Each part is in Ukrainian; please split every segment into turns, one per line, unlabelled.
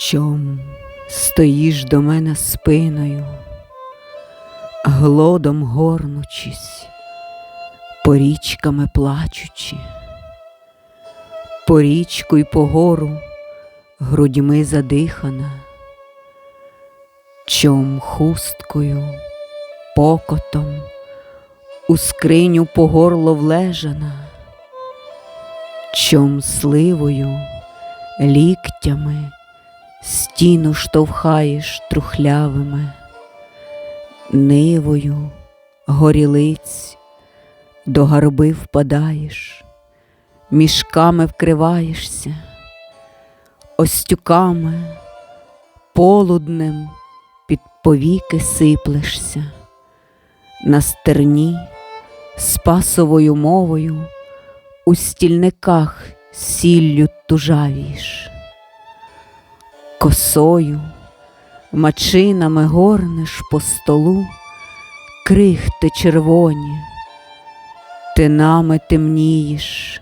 Чом стоїш до мене спиною, глодом горнучись, порічками плачучи, по річку й по гору грудьми задихана, чом хусткою, покотом у скриню по горло влежана, чом сливою, ліктями стіну штовхаєш трухлявими, нивою горілиць до гарби впадаєш, мішками вкриваєшся, остюками, полуднем під повіки сиплешся, на стерні спасовою мовою у стільниках сіллю тужавієш косою, мачинами горнеш по столу, крихти червоні, тинами темнієш,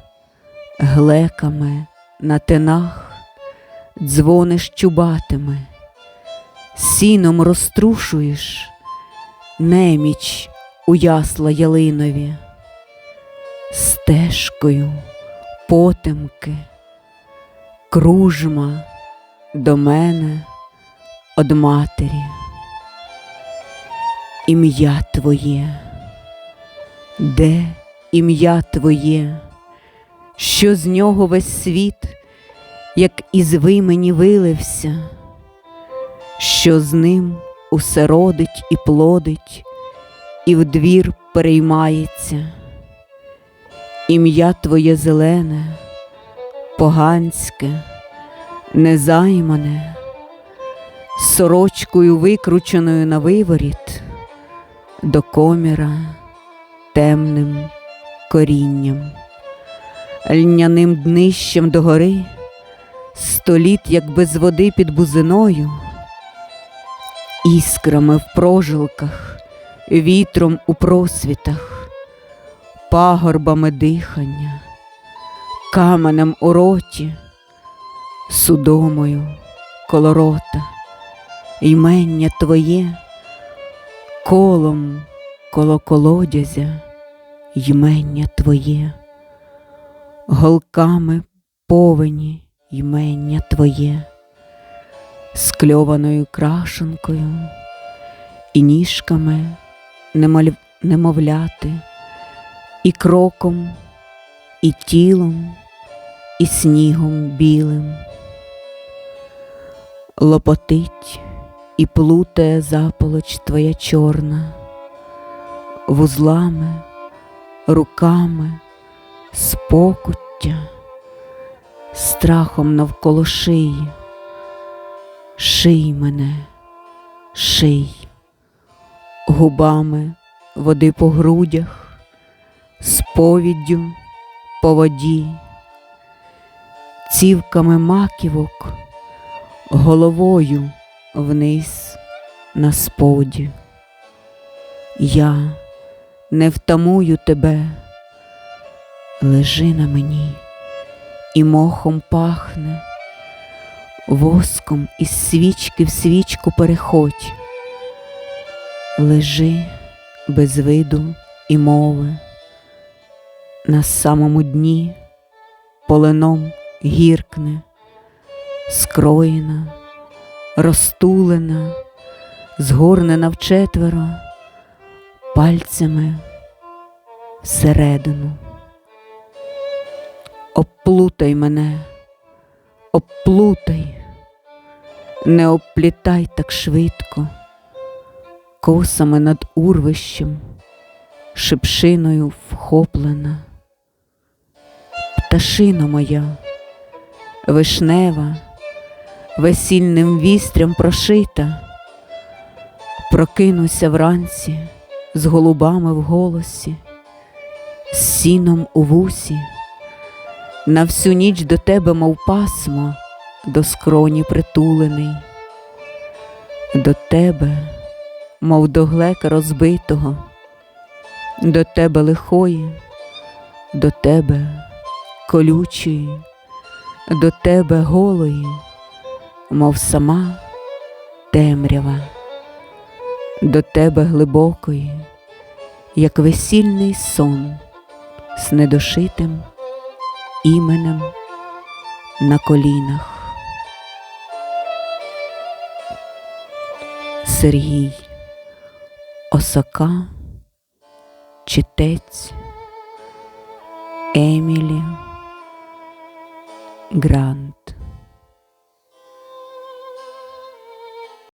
глеками на тинах дзвониш чубатими, сіном розтрушуєш неміч у ясла ялинові, стежкою потемки, кружма до мене од матері. Ім'я Твоє, де ім'я Твоє, що з нього весь світ, як із вимені вилився, що з ним усе родить і плодить, і в двір переймається. Ім'я Твоє зелене, поганське незаймане, сорочкою викрученою на виворіт, до коміра темним корінням, льняним днищем догори, століт, як без води під бузиною, іскрами в прожилках, вітром у просвітах, пагорбами дихання, каменем у роті судомою коло рота, ймення твоє, колом коло колодязя, ймення твоє, голками повені ймення твоє, скльованою крашенкою і ніжками немов... немовляти, і кроком, і тілом, і снігом білим лопотить і плутає заполоч твоя чорна, вузлами, руками, спокуття, страхом навколо шиї, ший мене, ший, губами води по грудях, сповіддю по воді, цівками маківок головою вниз на споді. Я не втамую тебе, лежи на мені, і мохом пахне, воском із свічки в свічку переходь, лежи без виду і мови, на самому дні полином гіркне скроєна, розтулена, згорнена вчетверо, пальцями всередину. Оплутай мене, оплутай, не оплітай так швидко, косами над урвищем, шипшиною вхоплена, пташино моя, вишнева весільним вістрям прошита, прокинуся вранці з голубами в голосі, з сіном у вусі, на всю ніч до тебе, мов пасмо, до скроні притулений, до тебе, мов до глека розбитого, до тебе лихої, до тебе колючої, до тебе голої мов сама темрява, до тебе глибокої, як весільний сон з недошитим іменем на колінах. Сергій Осока, читець Емілі Грант.